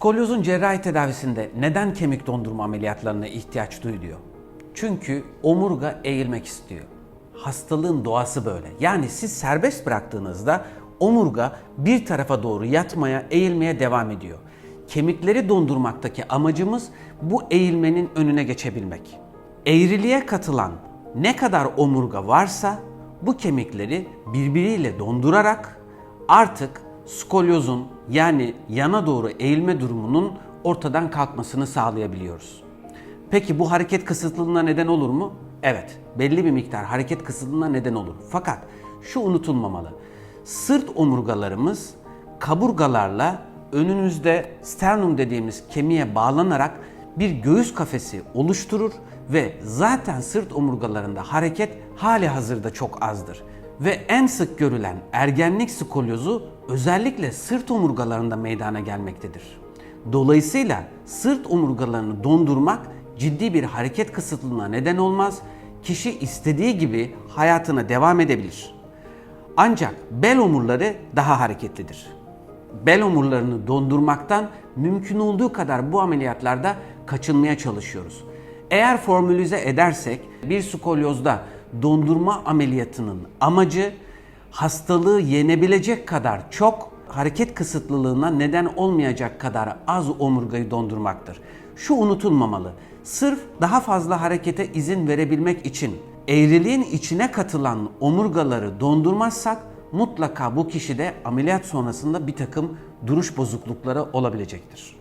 Skolyozun cerrahi tedavisinde neden kemik dondurma ameliyatlarına ihtiyaç duyuluyor? Çünkü omurga eğilmek istiyor. Hastalığın doğası böyle. Yani siz serbest bıraktığınızda omurga bir tarafa doğru yatmaya, eğilmeye devam ediyor. Kemikleri dondurmaktaki amacımız bu eğilmenin önüne geçebilmek. Eğriliğe katılan ne kadar omurga varsa bu kemikleri birbiriyle dondurarak artık skolyozun yani yana doğru eğilme durumunun ortadan kalkmasını sağlayabiliyoruz. Peki bu hareket kısıtlılığına neden olur mu? Evet, belli bir miktar hareket kısıtlılığına neden olur. Fakat şu unutulmamalı. Sırt omurgalarımız kaburgalarla önünüzde sternum dediğimiz kemiğe bağlanarak bir göğüs kafesi oluşturur ve zaten sırt omurgalarında hareket hali hazırda çok azdır. Ve en sık görülen ergenlik skolyozu özellikle sırt omurgalarında meydana gelmektedir. Dolayısıyla sırt omurgalarını dondurmak ciddi bir hareket kısıtlılığına neden olmaz. Kişi istediği gibi hayatına devam edebilir. Ancak bel omurları daha hareketlidir. Bel omurlarını dondurmaktan mümkün olduğu kadar bu ameliyatlarda kaçınmaya çalışıyoruz. Eğer formülize edersek bir skolyozda dondurma ameliyatının amacı hastalığı yenebilecek kadar çok hareket kısıtlılığına neden olmayacak kadar az omurgayı dondurmaktır. Şu unutulmamalı. Sırf daha fazla harekete izin verebilmek için eğriliğin içine katılan omurgaları dondurmazsak mutlaka bu kişide ameliyat sonrasında bir takım duruş bozuklukları olabilecektir.